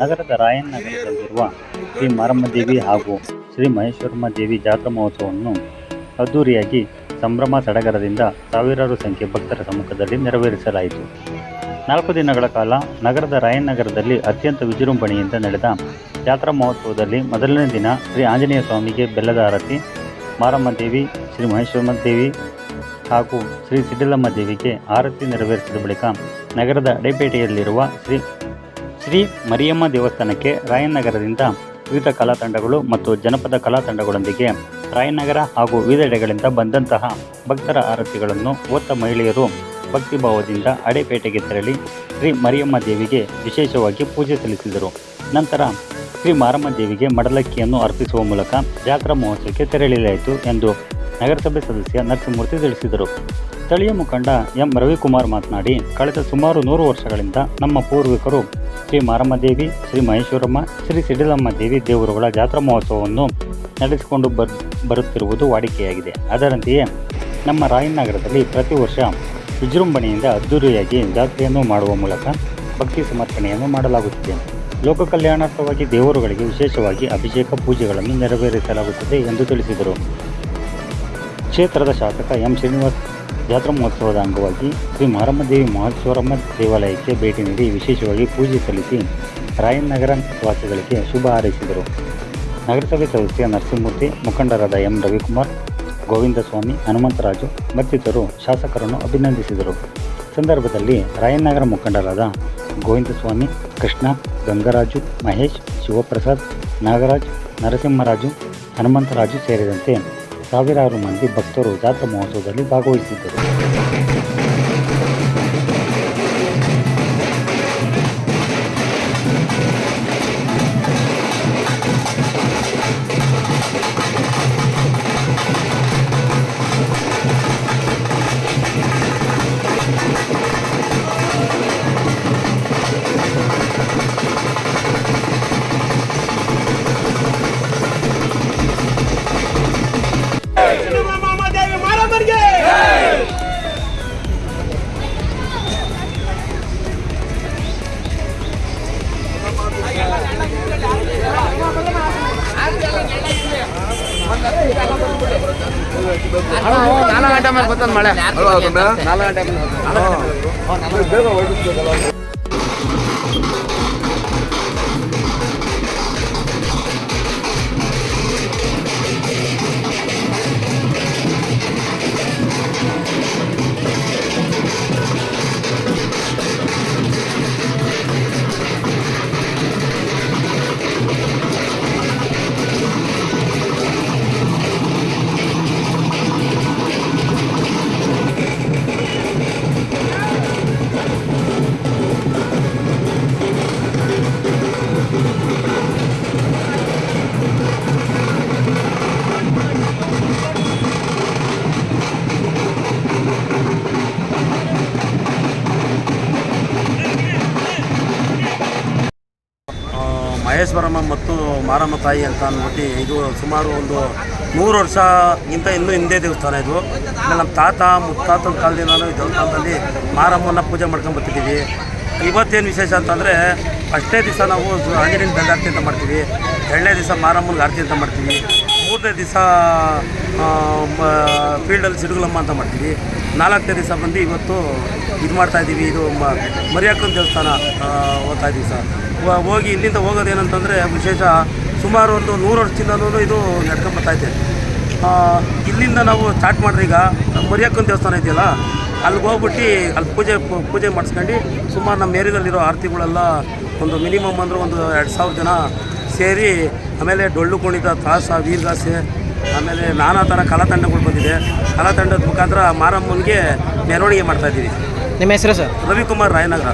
ನಗರದ ರಾಯನ್ ನಗರದಲ್ಲಿರುವ ಶ್ರೀ ಮಾರಮ್ಮದೇವಿ ಹಾಗೂ ಶ್ರೀ ಮಹೇಶ್ವರಮ್ಮ ದೇವಿ ಜಾತ್ರಾ ಮಹೋತ್ಸವವನ್ನು ಅದ್ದೂರಿಯಾಗಿ ಸಂಭ್ರಮ ಸಡಗರದಿಂದ ಸಾವಿರಾರು ಸಂಖ್ಯೆ ಭಕ್ತರ ಸಮ್ಮುಖದಲ್ಲಿ ನೆರವೇರಿಸಲಾಯಿತು. ನಾಲ್ಕು ದಿನಗಳ ಕಾಲ ನಗರದ ರಾಯನಗರದಲ್ಲಿ ಅತ್ಯಂತ ವಿಜೃಂಭಣೆಯಿಂದ ನಡೆದ ಜಾತ್ರಾ ಮಹೋತ್ಸವದಲ್ಲಿ ಮೊದಲನೇ ದಿನ ಶ್ರೀ ಆಂಜನೇಯ ಸ್ವಾಮಿಗೆ ಬೆಲ್ಲದ ಆರತಿ, ಮಾರಮ್ಮ ದೇವಿ, ಶ್ರೀ ಮಹೇಶ್ವರಮ್ಮ ದೇವಿ ಹಾಗೂ ಶ್ರೀ ಸಿದ್ದಲಮ್ಮ ದೇವಿಗೆ ಆರತಿ ನೆರವೇರಿಸಿದ ಬಳಿಕ ನಗರದ ಅಡೆಪೇಟೆಯಲ್ಲಿರುವ ಶ್ರೀ ಶ್ರೀ ಮರಿಯಮ್ಮ ದೇವಸ್ಥಾನಕ್ಕೆ ರಾಯನಗರದಿಂದ ವಿವಿಧ ಕಲಾ ತಂಡಗಳು ಮತ್ತು ಜನಪದ ಕಲಾ ತಂಡಗಳೊಂದಿಗೆ ರಾಯನಗರ ಹಾಗೂ ವಿವಿಧೆಡೆಗಳಿಂದ ಬಂದಂತಹ ಭಕ್ತರ ಆರತಿಗಳನ್ನು ಓತ್ತ ಮಹಿಳೆಯರು ಭಕ್ತಿಭಾವದಿಂದ ಅಡೆಪೇಟೆಗೆ ತೆರಳಿ ಶ್ರೀ ಮರಿಯಮ್ಮ ದೇವಿಗೆ ವಿಶೇಷವಾಗಿ ಪೂಜೆ ಸಲ್ಲಿಸಿದರು. ನಂತರ ಶ್ರೀ ಮಾರಮ್ಮ ದೇವಿಗೆ ಮಡಲಕ್ಕಿಯನ್ನು ಅರ್ಪಿಸುವ ಮೂಲಕ ಜಾತ್ರಾ ಮಹೋತ್ಸವಕ್ಕೆ ತೆರಳಿಲಾಯಿತು ಎಂದು ನಗರಸಭೆ ಸದಸ್ಯ ನರಸಿಂಹಮೂರ್ತಿ ತಿಳಿಸಿದರು. ಸ್ಥಳೀಯ ಮುಖಂಡ ಎಂ. ರವಿಕುಮಾರ್ ಮಾತನಾಡಿ, ಕಳೆದ ಸುಮಾರು ನೂರು ವರ್ಷಗಳಿಂದ ನಮ್ಮ ಪೂರ್ವಿಕರು ಶ್ರೀ ಮಾರಮ್ಮ ದೇವಿ, ಶ್ರೀ ಮಹೇಶ್ವರಮ್ಮ, ಶ್ರೀ ಸಿಡಿಲಮ್ಮ ದೇವಿ ದೇವರುಗಳ ಜಾತ್ರಾ ಮಹೋತ್ಸವವನ್ನು ನಡೆಸಿಕೊಂಡು ಬರ್, ಬರುತ್ತಿರುವುದು ವಾಡಿಕೆಯಾಗಿದೆ. ಅದರಂತೆಯೇ ನಮ್ಮ ರಾಯನಗರದಲ್ಲಿ ಪ್ರತಿ ವರ್ಷ ವಿಜೃಂಭಣೆಯಿಂದ ಅದ್ದೂರಿಯಾಗಿ ಜಾತ್ರೆಯನ್ನು ಮಾಡುವ ಮೂಲಕ ಭಕ್ತಿ ಸಮರ್ಪಣೆಯನ್ನು ಮಾಡಲಾಗುತ್ತಿದೆ. ಲೋಕ ಕಲ್ಯಾಣಾರ್ಥವಾಗಿ ದೇವರುಗಳಿಗೆ ವಿಶೇಷವಾಗಿ ಅಭಿಷೇಕ ಪೂಜೆಗಳನ್ನು ನೆರವೇರಿಸಲಾಗುತ್ತದೆ ಎಂದು ತಿಳಿಸಿದರು. ಕ್ಷೇತ್ರದ ಶಾಸಕ ಎಂ. ಶ್ರೀನಿವಾಸ್ ಜಾತ್ರಾ ಮಹೋತ್ಸವದ ಅಂಗವಾಗಿ ಶ್ರೀ ಮಾರಮ್ಮದೇವಿ ಮಹೇಶ್ವರಮ್ಮ ದೇವಾಲಯಕ್ಕೆ ಭೇಟಿ ನೀಡಿ ವಿಶೇಷವಾಗಿ ಪೂಜೆ ಸಲ್ಲಿಸಿ ರಾಯನಗರ ನಗರ ವಾಸಿಗಳಿಗೆ ಶುಭ ಹಾರೈಸಿದರು. ನಗರಸಭೆ ಸದಸ್ಯ ನರಸಿಂಹಮೂರ್ತಿ, ಮುಖಂಡರಾದ ಎಂ. ರವಿಕುಮಾರ್ ಗೋವಿಂದಸ್ವಾಮಿ, ಹನುಮಂತರಾಜು ಮತ್ತಿತರರು ಶಾಸಕರನ್ನು ಅಭಿನಂದಿಸಿದರು. ಸಂದರ್ಭದಲ್ಲಿ ರಾಯನಗರ ಮುಖಂಡರಾದ ಗೋವಿಂದಸ್ವಾಮಿ, ಕೃಷ್ಣ, ಗಂಗರಾಜು, ಮಹೇಶ್, ಶಿವಪ್ರಸಾದ್, ನಾಗರಾಜ್, ನರಸಿಂಹರಾಜು, ಹನುಮಂತರಾಜು ಸೇರಿದಂತೆ ಸಾವಿರಾರು ಮಂದಿ ಭಕ್ತರು ಜಾತ್ರಾ ಮಹೋತ್ಸವದಲ್ಲಿ ಭಾಗವಹಿಸಿದ್ದರು. ನಾಲ್ಕು ಗಂಟೆ ಮೇಲೆ ಬರ್ತದೆ ಮಳೆ. ನಾಲ್ಕು ಗಂಟೆ ಮೇಲೆ ಮಹೇಶ್ವರಮ್ಮ ಮತ್ತು ಮಾರಮ್ಮ ತಾಯಿ ಅಂತ ಅಂದ್ಬಿಟ್ಟು ಇದು ಸುಮಾರು ಒಂದು ನೂರು ವರ್ಷಗಿಂತ ಇನ್ನೂ ಹಿಂದೆ ದೇವಸ್ಥಾನ ಇದು. ನಮ್ಮ ತಾತ, ಮುತ್ತಾತನ ಕಾಲದಿಂದ ಈ ದೇವಸ್ಥಾನದಲ್ಲಿ ಮಾರಮ್ಮನ ಪೂಜೆ ಮಾಡ್ಕೊಂಡು ಬರ್ತಿದ್ದೀವಿ. ಇವತ್ತೇನು ವಿಶೇಷ ಅಂತಂದರೆ, ಅಷ್ಟೇ ದಿವಸ ನಾವು ಆಂಜನೇಯನ ಬೆಲ್ಲ ಅಂತ ಮಾಡ್ತೀವಿ. ಎರಡನೇ ದಿವಸ ಮಾರಮ್ಮನ ಆರತಿ ಅಂತ ಮಾಡ್ತೀವಿ. ಮೂರನೇ ದಿವಸ ಫೀಲ್ಡಲ್ಲಿ ಸಿಡುಗುಲಮ್ಮ ಅಂತ ಮಾಡ್ತೀವಿ. ನಾಲ್ಕನೇ ದಿವಸ ಬಂದು ಇವತ್ತು ಇದು ಮಾಡ್ತಾ ಇದ್ದೀವಿ. ಇದು ಮರಿಯಕ್ಕನ ದೇವಸ್ಥಾನ ಹೋಗ್ತಾ ಇದ್ದೀವಿ ಸರ್. ಹೋಗಿ ಇಲ್ಲಿಂದ ಹೋಗೋದೇನಂತಂದರೆ ವಿಶೇಷ ಸುಮಾರು ಒಂದು ನೂರು ವರ್ಷದಿಂದಲೂ ಇದು ನಡ್ಕೊಂಡು ಬರ್ತಾ ಇದೆ. ಆ, ಇಲ್ಲಿಂದ ನಾವು ಸ್ಟಾರ್ಟ್ ಮಾಡಿದ್ರೆ ಈಗ ಮರಿಯಕ್ಕನ ದೇವಸ್ಥಾನ ಇದೆಯಲ್ಲ ಅಲ್ಲಿಗೆ ಹೋಗ್ಬಿಟ್ಟು ಅಲ್ಲಿ ಪೂಜೆ ಪೂಜೆ ಮಾಡಿಸ್ಕೊಂಡು ಸುಮಾರು ನಮ್ಮ ಏರಿಯಾದಲ್ಲಿರೋ ಆರತಿಗಳೆಲ್ಲ ಒಂದು ಮಿನಿಮಮ್ ಅಂದ್ರೆ ಒಂದು ಎರಡು ಸಾವಿರ ಜನ ಸೇರಿ ಆಮೇಲೆ ಡೊಳ್ಳು ಕುಣಿತ ತಾಸ ವೀರಗಾಸೆ ಆಮೇಲೆ ನಾನಾ ಥರ ಕಲಾ ತಂಡಗಳು ಬಂದಿದೆ. ಕಲಾ ತಂಡದ ಮುಖಾಂತರ ಮಾರಮ್ಮನಿಗೆ ಮೆರವಣಿಗೆ ಮಾಡ್ತಾಯಿದ್ದೀವಿ ನಿಮ್ಮ ಹೆಸರು ಸರ್? ರವಿಕುಮಾರ್ ರಾಯನಗರ.